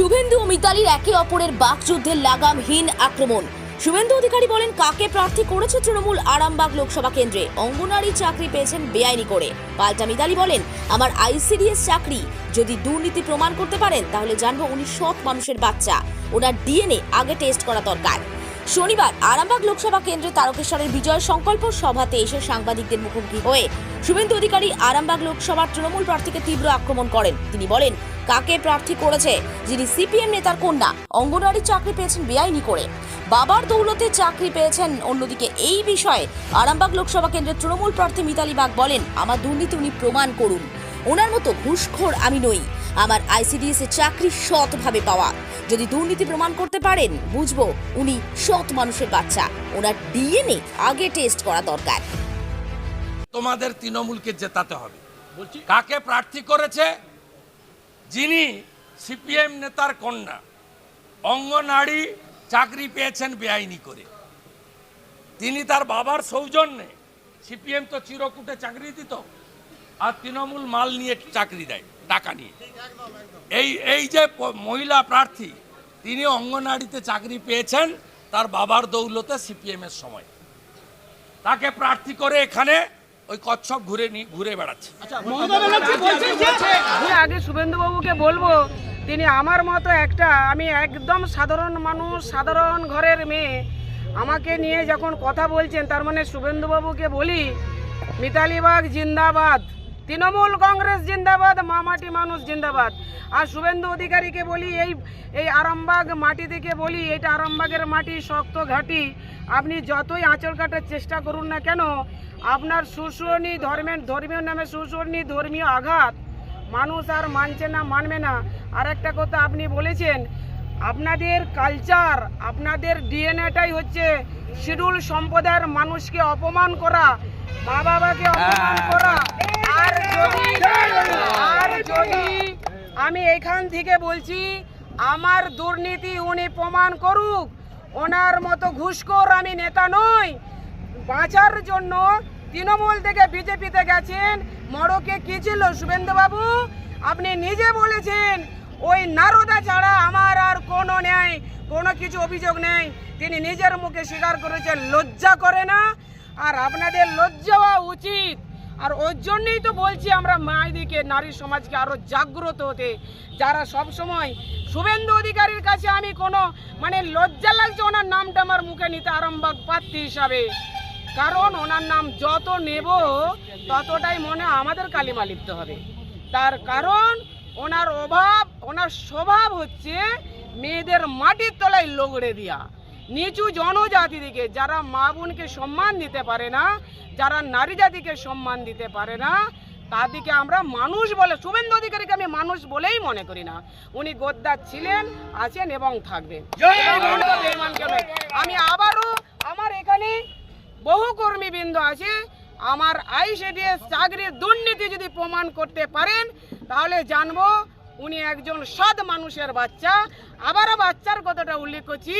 শুভেন্দু ও মিতালির একে অপরের বাকযুদ্ধের লাগামহীন আক্রমণ। শুভেন্দু অধিকারী বলেন, কাকে প্রার্থী করেছে তৃণমূল আরামবাগ লোকসভা কেন্দ্রে? অঙ্গনারী চাকরি পেয়েছেন বেআইনি করে। পাল্টা মিতালি বলেন, আমার আইসিডিএস চাকরি, যদি দুর্নীতি প্রমাণ করতে পারেন, তাহলে জানব উনি সৎ মানুষের বাচ্চা। ওনার ডিএনএ আগে টেস্ট করা দরকার। শনিবার আরামবাগ লোকসভা কেন্দ্রে তারকেশ্বরের বিজয় সংকল্প সভাতে এসে সাংবাদিকদের মুখোমুখি হয়ে শুভেন্দু অধিকারী আরামবাগ লোকসভার তৃণমূল প্রার্থীকে তীব্র আক্রমণ করেন। তিনি বলেন কাকে প্রার্থী করেছে? যিনি সিপিএম নেতার কন্যা অঙ্গনওয়াড়ি চাকরি পেয়েছেন বেআইনি করে। বাবার দৌলতে চাকরি পেয়েছেন অন্যদিকে এই বিষয়ে আরামবাগ লোকসভা কেন্দ্রের তৃণমূল প্রার্থী মিতালি বাগ বলেন আমার দুর্নীতি উনি প্রমাণ করুন। ওনার মতো ঘুষখোর আমি নই। আমার আইসিডিএস চাকরি সৎভাবে পাওয়া। যদি দুর্নীতি প্রমাণ করতে পারেন বুঝব উনি সৎ মানুষের বাচ্চা। ওনার ডিএনএ আগে টেস্ট করা দরকার। তোমাদের তৃণমূলকে জেতাতে হবে। বলছি কাকে প্রার্থী করেছে? যিনি সিপিএম নেতার কন্যা, অঙ্গনারী চাকরি পেয়েছেন বেআইনি করে। তিনি তার বাবার সৌজন্যে সিপিএম তো চিরকুটে চাকরি দিত, আর তৃণমূল মাল নিয়ে চাকরি দেয়, টাকা নিয়ে। এই এই যে মহিলা প্রার্থী, তিনি অঙ্গনারীতে চাকরি পেয়েছেন, তার বাবার দৌলতে সিপিএমের সময়। তাকে প্রার্থী করে এখানে ওই কচ্ছপ ঘুরে নি ঘুরে বেড়াচ্ছে। আমি আগে শুভেন্দুবাবুকে বলব তিনি আমার মতো একটা আমি একদম সাধারণ মানুষ সাধারণ ঘরের মেয়ে। আমাকে নিয়ে যখন কথা বলছেন তার মানে শুভেন্দুবাবুকে বলি মিতালিবাগ জিন্দাবাদ তৃণমূল কংগ্রেস জিন্দাবাদ মামাটি মানুষ জিন্দাবাদ। আর শুভেন্দু অধিকারীকে বলি এই এই আরামবাগ মাটি থেকে বলি এটা আরামবাগের মাটি শক্ত ঘাটি। আপনি যতই আঁচল কাটার চেষ্টা করুন না কেন আপনার সুসরণী ধর্মের ধর্মীয় নামে সুসরণী ধর্মীয় আঘাত মানুষ আর মানছে না মানবে না। আর একটা কথা আপনি বলেছেন আপনাদের কালচার আপনাদের ডিএনএটাই হচ্ছে শিডিউল সম্প্রদায়ের মানুষকে অপমান করা মা বাবাকে অপমান করা। আর যদি আর যদি আমি এখান থেকে বলছি আমার দুর্নীতি উনি প্রমাণ করুক ওনার মতো ঘুষখোর আমি নেতা নই। বাঁচার জন্য তৃণমূল থেকে বিজেপিতে গেছেন। মড়কে কি ছিল, শুভেন্দুবাবু? আপনি নিজে বলেছেন, ওই নারদা ছাড়া আমার আর কোনো নেই কোনো কিছু অভিযোগ নেই। তিনি নিজের মুখে স্বীকার করেছেন, লজ্জা করে না। আর আপনাদের লজ্জা হওয়া উচিত। আর ওর জন্যই তো বলছি আমরা মায়েদিকে নারী সমাজকে আরও জাগ্রত হতে। যারা সব সময় শুভেন্দু অধিকারীর কাছে আমি কোনো মানে লজ্জা লাগছে, ওনার নামটা আমার মুখে নিতে আরামবাগ প্রার্থী হিসাবে। কারণ ওনার নাম যত নেব ততটাই মনে আমাদের কালিমা লিখতে হবে। তার কারণ ওনার অভাব ওনার স্বভাব হচ্ছে মেয়েদের মাটির তলায় লগড়ে দেওয়া নিচু জনজাতিদিকে যারা মা বোনকে সম্মান দিতে পারে না যারা নারী জাতিকে সম্মান দিতে পারে না তাদেরকে আমরা মানুষ বলে শুভেন্দু অধিকারীকে আমি মানুষ বলেই মনে করি না। উনি গোদ্দার ছিলেন আছেন এবং থাকবেন এবং বেঈমানকে নয়। আমি আবারও আমার এখানে বহু কর্মীবৃন্দ আছে আমার আইসিডিএস চাকরির দুর্নীতি যদি প্রমাণ করতে পারেন তাহলে জানব উনি একজন সৎ মানুষের বাচ্চা। আবারও বাচ্চার কথাটা উল্লেখ করছি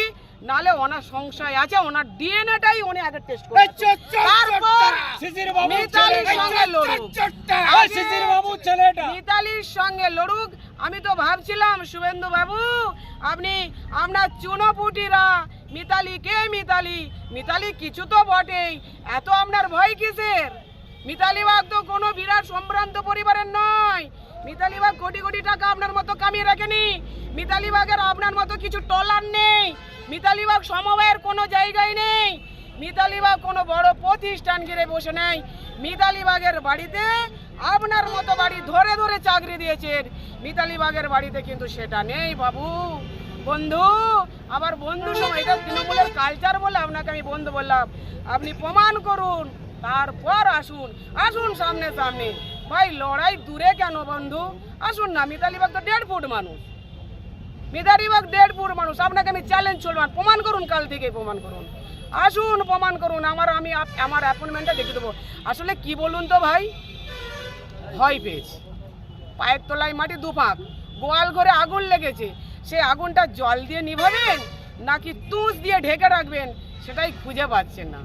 নালে ওনার সংশয় আছে ওনার ডিএনএটাই উনি আগে টেস্ট করে তারপর মিতালির সঙ্গে লড়ুক। মিতালির সঙ্গে লড়ুক আমি তো ভাবছিলাম শুভেন্দু বাবু আপনি আপনার চুনোপুটিরা মিতালি কে মিতালি? মিতালি কিছু তো বটেই। এত আপনার ভয় কিসের? মিতালি বাগ তো কোনো বিরাট সম্ভ্রান্ত পরিবারের নয়। মিতালি বাগ কোটি কোটি টাকা আপনার মতো কামিয়ে রাখেনি। মিতালি বাগের আপনার মতো কিছু টলার নেই। মিতালি বাগ সমবায়ের কোনো জায়গায় নেই। মিতালি বাগ কোনো বড় প্রতিষ্ঠান ঘিরে বসে নেই। মিতালি বাগের বাড়িতে আপনার মতো বাড়ি ধরে ধরে চাকরি দিয়েছেন। মিতালি বাগের বাড়িতে কিন্তু সেটা নেই বাবু। বন্ধু আমার বন্ধু এটা তৃণমূলের কালচার বলে আপনাকে আমি বন্ধু বললাম। আপনি প্রমাণ করুন, তারপর আসুন আসুন সামনে সামনে। ভাই, লড়াই দূরে কেন বন্ধু? আসুন না, মিতালি বাগ তো দেড় ফুট মানুষ। মিতালিবাগ দেড় ফুট মানুষ, আপনাকে আমি চ্যালেঞ্জ চলবেন প্রমাণ করুন, কাল থেকে প্রমাণ করুন। আসুন, প্রমাণ করুন, আমার, আমি আমার অ্যাপয়েন্টমেন্টটা দেখে দেবো। আসলে কি বলুন তো ভাই? ভয় পেয়েছি। পায়ের তলায় মাটি দুপাক গোয়াল ঘরে আগুন লেগেছে। সে আগুনটা জল দিয়ে নিভাবেন নাকি তুষ দিয়ে ঢেকে রাখবেন সেটাই খুঁজে পাচ্ছেন না।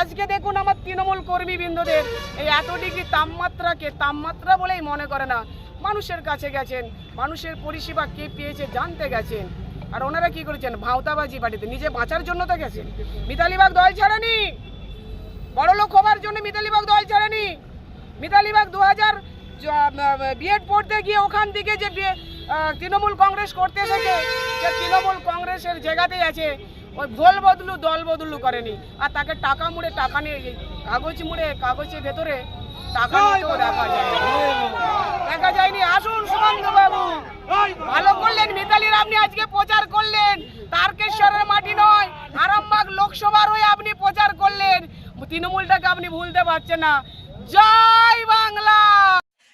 আজকে দেখুন আমার তৃণমূল কর্মীবৃন্দদের এই এত ডিগ্রি তাপমাত্রাকে তাপমাত্রা বলেই মনে করে না। মানুষের কাছে গেছেন, মানুষের পরিষেবা কে পেয়েছে জানতে গেছেন। আর ওনারা কি করেছেন? ভাওতাবাজি বাড়িতে নিজে বাঁচার জন্য তো গেছেন। মিতালি বাগ দল ছাড়েনি। বড় লোক হবার জন্য মিতালি বাগ দল ছাড়েনি। মিতালি বাগ দু হাজার বিএড পড়তে গিয়ে ওখান থেকে যে তৃণমূল কংগ্রেস করতে এসেছে। যে তৃণমূল কংগ্রেসের জায়গাতেই আছে। ওই ভোল বদলু, দল বদলু করেনি। আর তাকে টাকা মুড়ে টাকা নিয়ে কাগজ মুড়ে কাগজের ভেতরে টাকা দেখা যায়। দেখা যায়নি। আসুন সুমন্ত বাবু। ভালো করলেন মিতালির, আপনি আজকে প্রচার করলেন। তারকেশ্বরের মাটি নয়, আরামবাগ লোকসভার হয়ে আপনি প্রচার করলেন। তৃণমূলটাকে আপনি ভুলতে পারছেন না। জয় বাংলা!